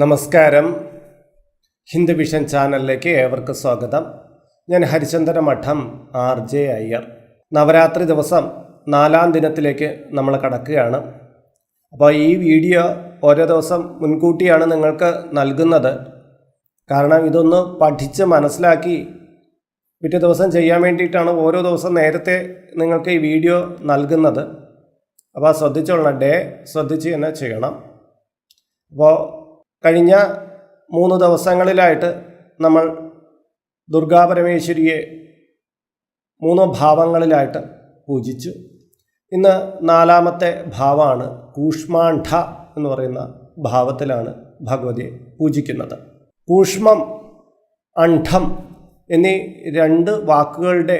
നമസ്കാരം. ഹിന്ദു വിഷൻ ചാനലിലേക്ക് ഏവർക്കും സ്വാഗതം. ഞാൻ ഹരിചന്ദ്ര മഠം ആർ ജെ അയ്യർ. നവരാത്രി ദിവസം നാലാം ദിനത്തിലേക്ക് നമ്മൾ കടക്കുകയാണ്. അപ്പോൾ ഈ വീഡിയോ ഓരോ ദിവസം മുൻകൂട്ടിയാണ് നിങ്ങൾക്ക് നൽകുന്നത്. കാരണം ഇതൊന്ന് പഠിച്ച് മനസ്സിലാക്കി പിറ്റേ ദിവസം ചെയ്യാൻ വേണ്ടിയിട്ടാണ് ഓരോ ദിവസം നേരത്തെ നിങ്ങൾക്ക് ഈ വീഡിയോ നൽകുന്നത്. അപ്പോൾ ശ്രദ്ധിച്ചോളണം. ഡേ ശ്രദ്ധിച്ച് തന്നെ ചെയ്യണം. അപ്പോൾ കഴിഞ്ഞ മൂന്ന് ദിവസങ്ങളിലായിട്ട് നമ്മൾ ദുർഗാപരമേശ്വരിയെ മൂന്ന് ഭാവങ്ങളിലായിട്ട് പൂജിച്ചു. ഇന്ന് നാലാമത്തെ ഭാവമാണ് കൂഷ്മാണ്ഡ എന്ന് പറയുന്ന ഭാവത്തിലാണ് ഭഗവതിയെ പൂജിക്കുന്നത്. കൂഷ്മം അണ്ഠം എന്നീ രണ്ട് വാക്കുകളുടെ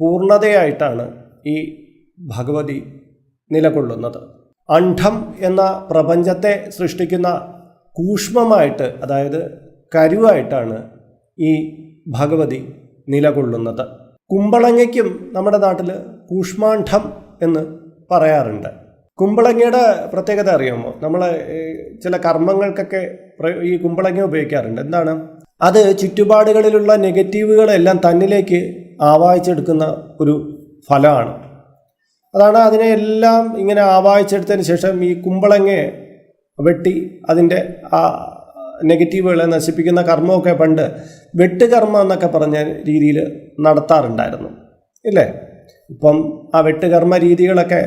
പൂർണതയായിട്ടാണ് ഈ ഭഗവതി നിലകൊള്ളുന്നത്. അണ്ഠം എന്ന പ്രപഞ്ചത്തെ സൃഷ്ടിക്കുന്ന കൂഷ്മമായിട്ട് അതായത് കരുവായിട്ടാണ് ഈ ഭഗവതി നിലകൊള്ളുന്നത്. കുമ്പളങ്ങയ്ക്കും നമ്മുടെ നാട്ടിൽ കൂഷ്മാണ്ഡം എന്ന് പറയാറുണ്ട്. കുമ്പളങ്ങയുടെ പ്രത്യേകത അറിയാമോ? നമ്മൾ ചില കർമ്മങ്ങൾക്കൊക്കെ ഈ കുമ്പളങ്ങ ഉപയോഗിക്കാറുണ്ട്. എന്താണ്? അത് ചുറ്റുപാടുകളിലുള്ള നെഗറ്റീവുകളെല്ലാം തന്നിലേക്ക് ആവാഹിച്ചെടുക്കുന്ന ഒരു ഫലമാണ്. അതാണ് അതിനെ എല്ലാം ഇങ്ങനെ ആവാഹിച്ചെടുത്തതിന് ശേഷം ഈ കുമ്പളങ്ങയെ വെട്ടി അതിന്റെ ആ നെഗറ്റീവുകളെ നശിപ്പിക്കുന്ന കർമ്മമൊക്കെ പണ്ട് വെട്ടുകർമ്മം എന്നൊക്കെ പറഞ്ഞ രീതിയിൽ നടത്താറുണ്ടായിരുന്നു. ഇല്ലേ? ഇപ്പം ആ വെട്ടുകർമ്മ രീതികളൊക്കെ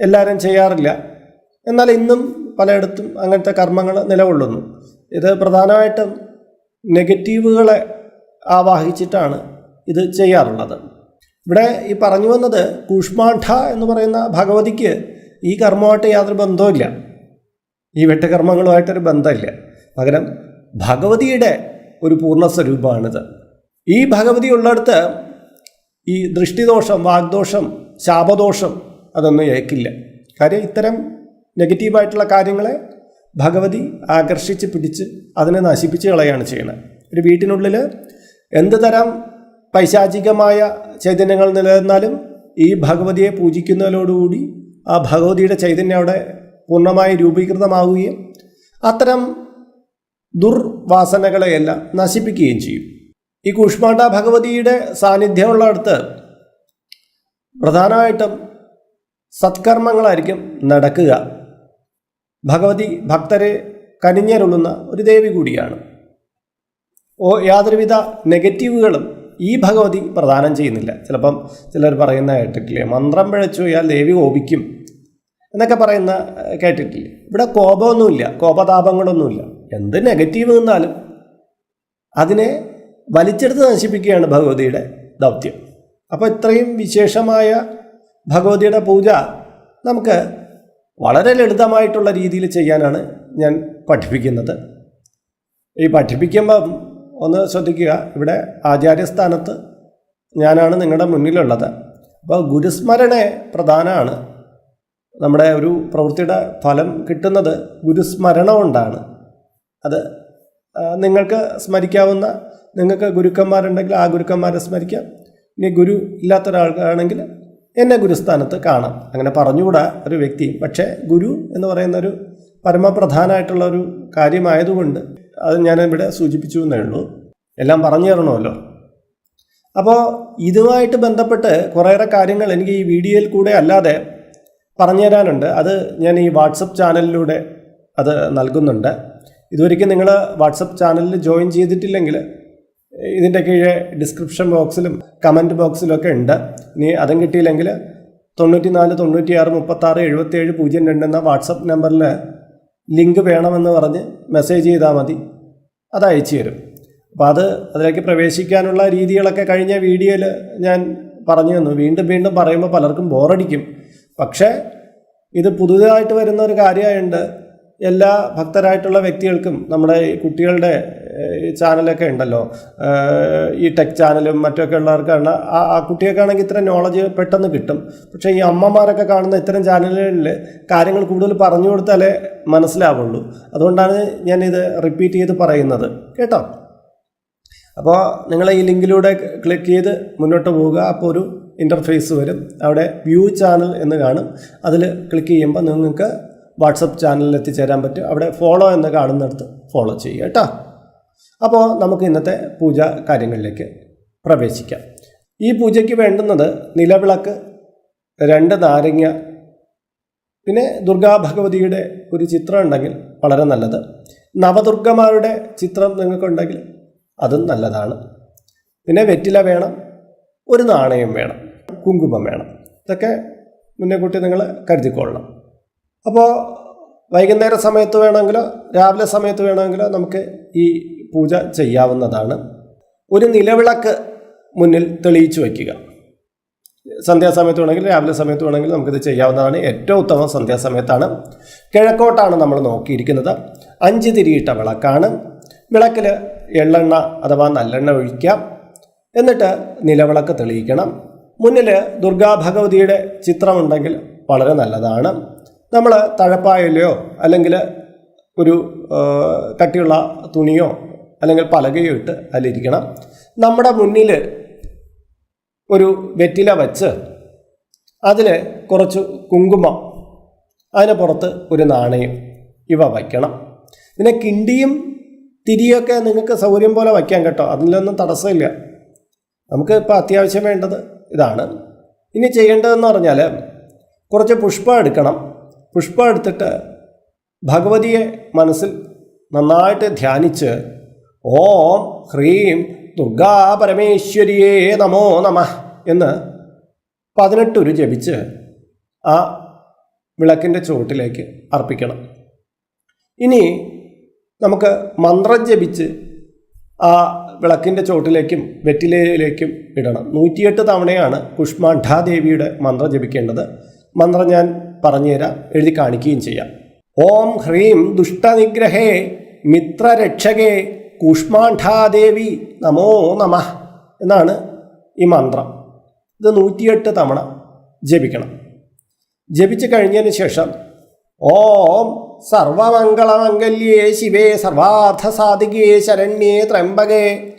എല്ലാവരും ചെയ്യാറില്ല. എന്നാൽ ഇന്നും പലയിടത്തും അങ്ങനത്തെ കർമ്മങ്ങൾ നിലകൊള്ളുന്നു. ഇത് പ്രധാനമായിട്ടും നെഗറ്റീവുകളെ ആവാഹിച്ചിട്ടാണ് ഇത് ചെയ്യാറുള്ളത്. ഇവിടെ ഈ പറഞ്ഞു വന്നത് കൂഷ്മാഠ എന്ന് പറയുന്ന ഭഗവതിക്ക് ഈ കർമ്മമായിട്ട് യാതൊരു ബന്ധവുമില്ല. ഈ വെട്ടുകർമ്മങ്ങളുമായിട്ടൊരു ബന്ധമില്ല. പകരം ഭഗവതിയുടെ ഒരു പൂർണ സ്വരൂപമാണിത് ഈ ഭഗവതി ഉള്ളിടത്ത് ഈ ദൃഷ്ടിദോഷം വാഗ്ദോഷം ശാപദോഷം അതൊന്നും ഏക്കില്ല. കാര്യം ഇത്തരം നെഗറ്റീവായിട്ടുള്ള കാര്യങ്ങളെ ഭഗവതി ആകർഷിച്ച് പിടിച്ച് അതിനെ നശിപ്പിച്ച് കളയാണ് ചെയ്യുന്നത് ഒരു വീട്ടിനുള്ളിൽ എന്ത് തരം പൈശാചികമായ ചൈതന്യങ്ങൾ നിലനിന്നാലും ഈ ഭഗവതിയെ പൂജിക്കുന്നതിനോടുകൂടി ആ ഭഗവതിയുടെ ചൈതന്യം അവിടെ പൂർണമായി രൂപീകൃതമാവുകയും അത്തരം ദുർവാസനകളെയെല്ലാം നശിപ്പിക്കുകയും ചെയ്യും. ഈ കൂഷ്മാണ്ഡ ഭഗവതിയുടെ സാന്നിധ്യമുള്ളിടത്ത് പ്രധാനമായിട്ടും സത്കർമ്മങ്ങളായിരിക്കും നടക്കുക. ഭഗവതി ഭക്തരെ കനിഞ്ഞരുളുന്ന ഒരു ദേവി കൂടിയാണ്. ഓ യാതൊരുവിധ നെഗറ്റീവുകളും ഈ ഭഗവതി പ്രദാനം ചെയ്യുന്നില്ല. ചിലപ്പം ചിലർ പറയുന്ന കേട്ടിട്ടില്ലേ മന്ത്രം പിഴച്ചു പോയാൽ ദേവി കോപിക്കും. എന്നൊക്കെ പറയുന്ന കേട്ടിട്ടില്ലേ? ഇവിടെ കോപമൊന്നുമില്ല കോപതാപങ്ങളൊന്നുമില്ല. എന്ത് നെഗറ്റീവ് നിന്നാലും അതിനെ വലിച്ചെടുത്ത് നശിപ്പിക്കുകയാണ് ഭഗവതിയുടെ ദൗത്യം. അപ്പോൾ ഇത്രയും വിശേഷമായ ഭഗവതിയുടെ പൂജ നമുക്ക് വളരെ ലളിതമായിട്ടുള്ള രീതിയിൽ ചെയ്യാനാണ് ഞാൻ പഠിപ്പിക്കുന്നത്. ഈ പഠിപ്പിക്കുമ്പം ഒന്ന് ശ്രദ്ധിക്കുക ഇവിടെ ആചാര്യസ്ഥാനത്ത് ഞാനാണ് നിങ്ങളുടെ മുന്നിലുള്ളത്. അപ്പോൾ ഗുരുസ്മരണ പ്രധാനമാണ് നമ്മുടെ ഒരു പ്രവൃത്തിയുടെ ഫലം കിട്ടുന്നത് ഗുരുസ്മരണ കൊണ്ടാണ് അത് നിങ്ങൾക്ക് സ്മരിക്കാവുന്ന നിങ്ങൾക്ക് ഗുരുക്കന്മാരുണ്ടെങ്കിൽ ആ ഗുരുക്കന്മാരെ സ്മരിക്കാം. ഇനി ഗുരു ഇല്ലാത്ത ഒരാൾക്കാണെങ്കിൽ എന്നെ ഗുരുസ്ഥാനത്ത് കാണാം. അങ്ങനെ പറഞ്ഞുകൂടാ ഒരു വ്യക്തി. പക്ഷേ ഗുരു എന്ന് പറയുന്ന ഒരു പരമപ്രധാനമായിട്ടുള്ള ഒരു കാര്യമായതുകൊണ്ട് അത് ഞാനിവിടെ സൂചിപ്പിച്ചു എന്നേ ഉള്ളൂ. എല്ലാം പറഞ്ഞു തരണമല്ലോ. അപ്പോൾ ഇതുമായിട്ട് ബന്ധപ്പെട്ട് കുറേയേറെ കാര്യങ്ങൾ എനിക്ക് ഈ വീഡിയോയിൽ കൂടെ അല്ലാതെ പറഞ്ഞു തരാനുണ്ട് അത് ഞാൻ ഈ വാട്സപ്പ് ചാനലിലൂടെ അത് നൽകുന്നുണ്ട്. ഇതുവരെയ്ക്കും നിങ്ങൾ വാട്സപ്പ് ചാനലിൽ ജോയിൻ ചെയ്തിട്ടില്ലെങ്കിൽ ഇതിന്റെ കീഴെ ഡിസ്ക്രിപ്ഷൻ ബോക്സിലും കമന്റ് ബോക്സിലൊക്കെ ഉണ്ട്. ഇനി അതും കിട്ടിയില്ലെങ്കിൽ തൊണ്ണൂറ്റി നാല് തൊണ്ണൂറ്റി ആറ് മുപ്പത്താറ് എഴുപത്തേഴ് പൂജ്യം രണ്ട് എന്ന വാട്സപ്പ് നമ്പറിൽ ലിങ്ക് വേണമെന്ന് പറഞ്ഞ് മെസ്സേജ് ചെയ്താൽ മതി. അത് അയച്ചു തരും. അപ്പോൾ അത് അതിലേക്ക് പ്രവേശിക്കാനുള്ള രീതികളൊക്കെ കഴിഞ്ഞ വീഡിയോയിൽ ഞാൻ പറഞ്ഞു തന്നു. വീണ്ടും വീണ്ടും പറയുമ്പോൾ പലർക്കും ബോറടിക്കും പക്ഷേ ഇത് പുതുതായിട്ട് വരുന്ന ഒരു കാര്യമായുണ്ട്. എല്ലാ ഭക്തരായിട്ടുള്ള വ്യക്തികൾക്കും നമ്മുടെ കുട്ടികളുടെ ചാനലൊക്കെ ഉണ്ടല്ലോ. ഈ ടെക് ചാനലും മറ്റൊക്കെ ഉള്ളവർക്കാണ് ആ ആ കുട്ടികൾക്കാണെങ്കിൽ ഇത്ര നോളജ് പെട്ടെന്ന് കിട്ടും. പക്ഷേ ഈ അമ്മമാരൊക്കെ കാണുന്ന ഇത്തരം ചാനലുകളിൽ കാര്യങ്ങൾ കൂടുതൽ പറഞ്ഞു കൊടുത്താലേ മനസ്സിലാവുള്ളൂ. അതുകൊണ്ടാണ് ഞാനിത് റിപ്പീറ്റ് ചെയ്ത് പറയുന്നത്. കേട്ടോ? അപ്പോൾ നിങ്ങൾ ഈ ലിങ്കിലൂടെ ക്ലിക്ക് ചെയ്ത് മുന്നോട്ട് പോവുക. അപ്പോൾ ഒരു ഇന്റർഫേസ് വരും. അവിടെ വ്യൂ ചാനൽ എന്ന് കാണും. അതിൽ ക്ലിക്ക് ചെയ്യുമ്പോൾ നിങ്ങൾക്ക് വാട്സപ്പ് ചാനലിൽ എത്തിച്ചേരാൻ പറ്റും. അവിടെ ഫോളോ എന്ന് കാണുന്നിടത്ത് ഫോളോ ചെയ്യുക കേട്ടോ അപ്പോൾ നമുക്ക് ഇന്നത്തെ പൂജ കാര്യങ്ങളിലേക്ക് പ്രവേശിക്കാം. ഈ പൂജയ്ക്ക് വേണ്ടുന്നത് നിലവിളക്ക് രണ്ട് നാരങ്ങ പിന്നെ ദുർഗാ ഭഗവതിയുടെ ഒരു ചിത്രം ഉണ്ടെങ്കിൽ വളരെ നല്ലത്. നവദുർഗമാരുടെ ചിത്രം നിങ്ങൾക്കുണ്ടെങ്കിൽ അതും നല്ലതാണ്. പിന്നെ വെറ്റില വേണം ഒരു നാണയം വേണം. കുങ്കുമം വേണം. ഇതൊക്കെ മുന്നേ കൂട്ടി നിങ്ങൾ കരുതിക്കൊള്ളണം. അപ്പോൾ വൈകുന്നേര സമയത്ത് വേണമെങ്കിലോ രാവിലെ സമയത്ത് വേണമെങ്കിലോ നമുക്ക് ഈ പൂജ ചെയ്യാവുന്നതാണ്. ഒരു നിലവിളക്ക് മുന്നിൽ തെളിയിച്ചു വയ്ക്കുക. സന്ധ്യാസമയത്ത് വേണമെങ്കിൽ രാവിലെ സമയത്ത് വേണമെങ്കിൽ നമുക്കിത് ചെയ്യാവുന്നതാണ്. ഏറ്റവും ഉത്തമം സന്ധ്യാസമയത്താണ്. കിഴക്കോട്ടാണ് നമ്മൾ നോക്കിയിരിക്കുന്നത്. അഞ്ച് തിരിയിട്ട വിളക്കാണ്. വിളക്കിൽ എള്ളെണ്ണ അഥവാ നല്ലെണ്ണ ഒഴിക്കാം. എന്നിട്ട് നിലവിളക്ക് തെളിയിക്കണം. മുന്നിൽ ദുർഗാ ഭഗവതിയുടെ ചിത്രമുണ്ടെങ്കിൽ വളരെ നല്ലതാണ്. നമ്മൾ തഴപ്പായലയോ അല്ലെങ്കിൽ ഒരു കട്ടിയുള്ള തുണിയോ അല്ലെങ്കിൽ പലകയോ ഇട്ട് അതിലിരിക്കണം. നമ്മുടെ മുന്നിൽ ഒരു വെറ്റില വച്ച് അതിൽ കുറച്ച് കുങ്കുമം അതിന് പുറത്ത് ഒരു നാണയം ഇവ വയ്ക്കണം. പിന്നെ കിണ്ടിയും തിരിയൊക്കെ നിങ്ങൾക്ക് സൗകര്യം പോലെ വയ്ക്കാം കേട്ടോ. അതിലൊന്നും തടസ്സമില്ല. നമുക്ക് ഇപ്പോൾ അത്യാവശ്യം വേണ്ടത് ഇതാണ്. ഇനി ചെയ്യേണ്ടതെന്ന് പറഞ്ഞാൽ കുറച്ച് പുഷ്പം എടുക്കണം. പുഷ്പം എടുത്തിട്ട് ഭഗവതിയെ മനസ്സിൽ നന്നായിട്ട് ധ്യാനിച്ച് ഓം ഹ്രീം ദുർഗാ പരമേശ്വരിയേ നമോ നമ എന്ന് പതിനെട്ടൊരു ജപിച്ച് ആ വിളക്കിന്റെ ചുവട്ടിലേക്ക് അർപ്പിക്കണം. ഇനി നമുക്ക് മന്ത്രം ജപിച്ച് ആ വിളക്കിന്റെ ചോട്ടിലേക്കും വെറ്റിലയിലേക്കും ഇടണം. നൂറ്റിയെട്ട് തവണയാണ് കുഷ്മാണ്ഡാദേവിയുടെ മന്ത്രം ജപിക്കേണ്ടത്. മന്ത്രം ഞാൻ പറഞ്ഞുതരാം എഴുതി കാണിക്കുകയും ചെയ്യാം. ഓം ഹ്രീം ദുഷ്ടനിഗ്രഹേ മിത്രരക്ഷകേ കുഷ്മാഠാദേവി നമോ നമ എന്നാണ് ഈ മന്ത്രം. ഇത് നൂറ്റിയെട്ട് തവണ ജപിക്കണം. ജപിച്ചു കഴിഞ്ഞതിന് ശേഷം ഓം സർവമംഗളമംഗല്യേ ശിവേ സർവാർത്ഥസാധികേ ശരണ്യേ ത്രംബകേ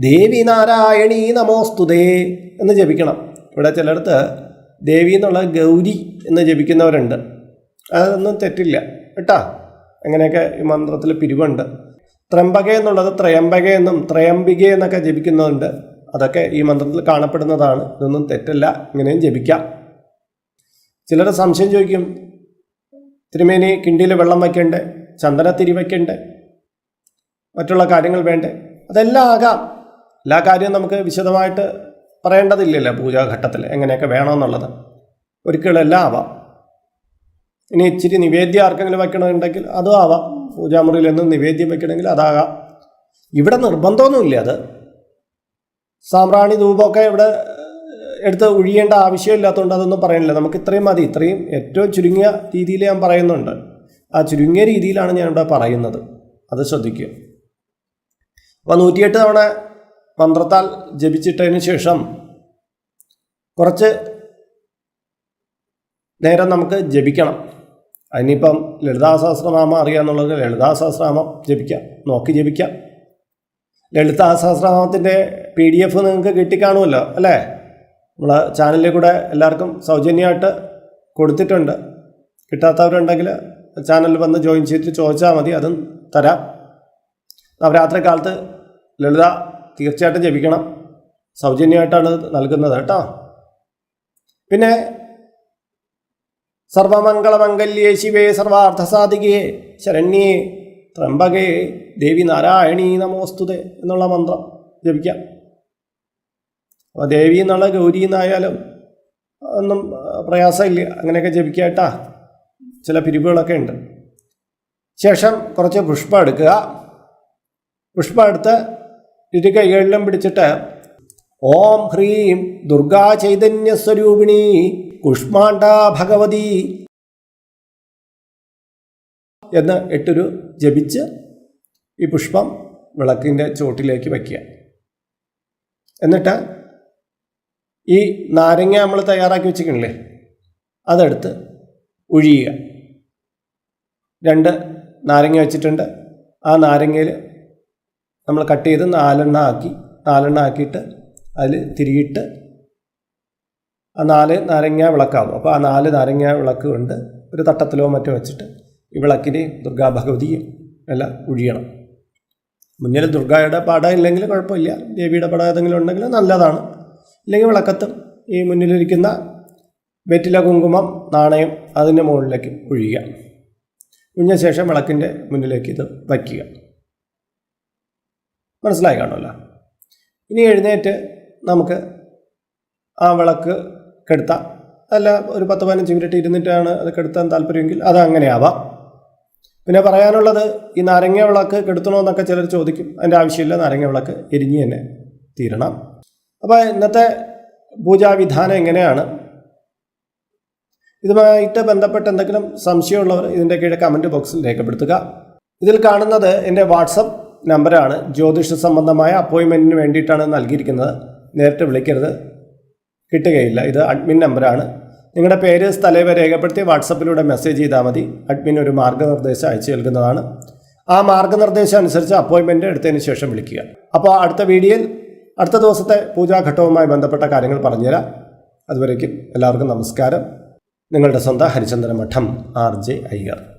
ദേവി നാരായണീ നമോസ്തുതേ എന്ന് ജപിക്കണം. ഇവിടെ ചിലയിടത്ത് ദേവി എന്നുള്ള ഗൗരി എന്ന് ജപിക്കുന്നവരുണ്ട്. അതൊന്നും തെറ്റില്ല. കേട്ടാ? അങ്ങനെയൊക്കെ ഈ മന്ത്രത്തിൽ പിരിവുണ്ട്. ത്രംബക എന്നുള്ളത് ത്രയംബക എന്നും ത്രയംബിക എന്നൊക്കെ ജപിക്കുന്നുണ്ട് അതൊക്കെ ഈ മന്ത്രത്തിൽ കാണപ്പെടുന്നതാണ്. ഇതൊന്നും തെറ്റല്ല. ഇങ്ങനെയും ജപിക്കാം. ചിലർ സംശയം ചോദിക്കും. തിരുമേനി കിണ്ടിയിൽ വെള്ളം വയ്ക്കണ്ടേ? ചന്ദനത്തിരി വയ്ക്കണ്ടേ? മറ്റുള്ള കാര്യങ്ങൾ വേണ്ടേ? അതെല്ലാം ആകാം. എല്ലാ കാര്യവും നമുക്ക് വിശദമായിട്ട് പറയേണ്ടതില്ലല്ലോ പൂജാഘട്ടത്തിൽ എങ്ങനെയൊക്കെ വേണമെന്നുള്ളത്. ഒരിക്കലും എല്ലാം ആവാം. ഇനി ഇച്ചിരി നിവേദ്യം ആർക്കെങ്കിലും വയ്ക്കണമെന്നുണ്ടെങ്കിൽ അതും ആവാം. പൂജാമുറിയിൽ എന്നും നിവേദ്യം വയ്ക്കണമെങ്കിൽ അതാകാം. ഇവിടെ നിർബന്ധമൊന്നുമില്ല അത്. സാമ്പ്രാണി ധൂപമൊക്കെ ഇവിടെ എടുത്ത് ഒഴിയേണ്ട ആവശ്യമില്ലാത്തതുകൊണ്ട് അതൊന്നും പറയണില്ല. നമുക്ക് ഇത്രയും മതി. ഇത്രയും ഏറ്റവും ചുരുങ്ങിയ രീതിയിൽ ഞാൻ പറയുന്നുണ്ട്. ആ ചുരുങ്ങിയ രീതിയിലാണ് ഞാൻ ഇവിടെ പറയുന്നത്. അത് ശ്രദ്ധിക്കുക. അപ്പോൾ നൂറ്റിയെട്ട് തവണ മന്ത്രത്താൽ ജപിച്ചിട്ടതിന് ശേഷം കുറച്ച് നേരം നമുക്ക് ജപിക്കണം. അതിനിപ്പം ലളിതാ സഹസ്രനാമം അറിയാമെന്നുള്ളത് ലളിതാ സഹസ്രനാമം ജപിക്കാം. നോക്കി ജപിക്കാം. ലളിതാ സഹസ്രനാമത്തിന്റെ പി ഡി എഫ് നിങ്ങൾക്ക് കിട്ടിക്കാണുമല്ലോ അല്ലേ? നമ്മൾ ചാനലിൽ കൂടെ എല്ലാവർക്കും സൗജന്യമായിട്ട് കൊടുത്തിട്ടുണ്ട്. കിട്ടാത്തവരുണ്ടെങ്കിൽ ചാനലിൽ വന്ന് ജോയിൻ ചെയ്തിട്ട് ചോദിച്ചാൽ മതി അതും തരാം. നവരാത്രി കാലത്ത് ലളിത തീർച്ചയായിട്ടും ജപിക്കണം. സൗജന്യമായിട്ടാണ് നൽകുന്നത് കേട്ടോ. പിന്നെ സർവമംഗളമംഗല്യേ ശിവേ സർവാർത്ഥസാധികേ ശരണ്യേ ത്രംബകേ ദേവി നാരായണീ നമോസ്തുതേ എന്നുള്ള മന്ത്രം ജപിക്കാം. അപ്പോൾ ദേവി എന്നുള്ള ഗൗരി എന്നായാലും ഒന്നും പ്രയാസമില്ല. അങ്ങനെയൊക്കെ ജപിക്കാട്ടാ ചില പിരിവുകളൊക്കെ ഉണ്ട്. ശേഷം കുറച്ച് പുഷ്പം എടുക്കുക. പുഷ്പം എടുത്ത് ഇരു കൈകളിലും പിടിച്ചിട്ട് ഓം ഹ്രീം ദുർഗാ ചൈതന്യ സ്വരൂപിണി കുഷ്മാണ്ഡ ഭഗവതി എന്ന് എട്ടൊരു ജപിച്ച് ഈ പുഷ്പം വിളക്കിന്റെ ചോട്ടിലേക്ക് വയ്ക്കുക. എന്നിട്ട് ഈ നാരങ്ങ നമ്മൾ തയ്യാറാക്കി വെച്ചിട്ടില്ലേ അതെടുത്ത് ഒഴിയുക രണ്ട് നാരങ്ങ വെച്ചിട്ടുണ്ട്. ആ നാരങ്ങയിൽ നമ്മൾ കട്ട് ചെയ്ത് നാലെണ്ണ ആക്കി നാലെണ്ണ ആക്കിയിട്ട് അതിൽ തിരിയിട്ട് ആ നാല് നാരങ്ങ വിളക്കാവും അപ്പോൾ ആ നാല് നാരങ്ങ വിളക്ക് കൊണ്ട് ഒരു തട്ടത്തിലോ മറ്റോ വെച്ചിട്ട് ഈ വിളക്കിനെയും ദുർഗാ ഭഗവതിയും എല്ലാം ഒഴിയണം മുന്നിൽ ദുർഗായുടെ പടം ഇല്ലെങ്കിൽ കുഴപ്പമില്ല. ദേവിയുടെ പടം ഏതെങ്കിലും ഉണ്ടെങ്കിൽ നല്ലതാണ്. ഇല്ലെങ്കിൽ വിളക്കത്തും. ഈ മുന്നിലിരിക്കുന്ന വെറ്റില കുങ്കുമം നാണയം അതിന്റെ മുകളിലേക്ക് ഒഴിയുക ഒഴിഞ്ഞ ശേഷം വിളക്കിന്റെ മുന്നിലേക്ക് ഇത് വയ്ക്കുക. മനസ്സിലായി കാണുമല്ലോ. ഇനി എഴുന്നേറ്റ് നമുക്ക് ആ വിളക്ക് കെടുത്താം. അല്ല ഒരു പത്ത് പതിനഞ്ച് മിനിറ്റ് ഇരുന്നിട്ടാണ് അത് കെടുത്താൻ താല്പര്യമെങ്കിൽ അത് അങ്ങനെയാവാം. പിന്നെ പറയാനുള്ളത് ഈ നാരങ്ങ വിളക്ക് കെടുത്തണമെന്നൊക്കെ ചിലർ ചോദിക്കും. അതിന്റെ ആവശ്യമില്ല നാരങ്ങ വിളക്ക് എരിഞ്ഞ് തന്നെ തീരണം. അപ്പോൾ ഇന്നത്തെ പൂജാവിധാനം എങ്ങനെയാണ്? ഇതുമായിട്ട് ബന്ധപ്പെട്ട് എന്തെങ്കിലും സംശയമുള്ളവർ ഇതിന്റെ കീഴെ കമന്റ് ബോക്സിൽ രേഖപ്പെടുത്തുക. ഇതിൽ കാണുന്നത് എന്റെ വാട്സപ്പ് നമ്പറാണ് ജ്യോതിഷ സംബന്ധമായ അപ്പോയിൻമെന്റിന് വേണ്ടിയിട്ടാണ് നൽകിയിരിക്കുന്നത്. നേരിട്ട് വിളിക്കരുത്. കിട്ടുകയില്ല. ഇത് അഡ്മിൻ നമ്പറാണ് നിങ്ങളുടെ പേര് സ്ഥലവേ രേഖപ്പെടുത്തി വാട്സപ്പിലൂടെ മെസ്സേജ് ചെയ്താൽ മതി. അഡ്മിൻ ഒരു മാർഗനിർദ്ദേശം അയച്ചു നൽകുന്നതാണ്. ആ മാർഗനിർദ്ദേശം അനുസരിച്ച് അപ്പോയിൻമെന്റ് എടുത്തതിന് ശേഷം വിളിക്കുക. അപ്പോൾ അടുത്ത വീഡിയോയിൽ അടുത്ത ദിവസത്തെ പൂജാഘട്ടവുമായി ബന്ധപ്പെട്ട കാര്യങ്ങൾ പറഞ്ഞുതരാം. അതുവരേക്കും എല്ലാവർക്കും നമസ്കാരം. നിങ്ങളുടെ സ്വന്തം ഹരിചന്ദ്രമഠം ആർ ജെ അയ്യർ.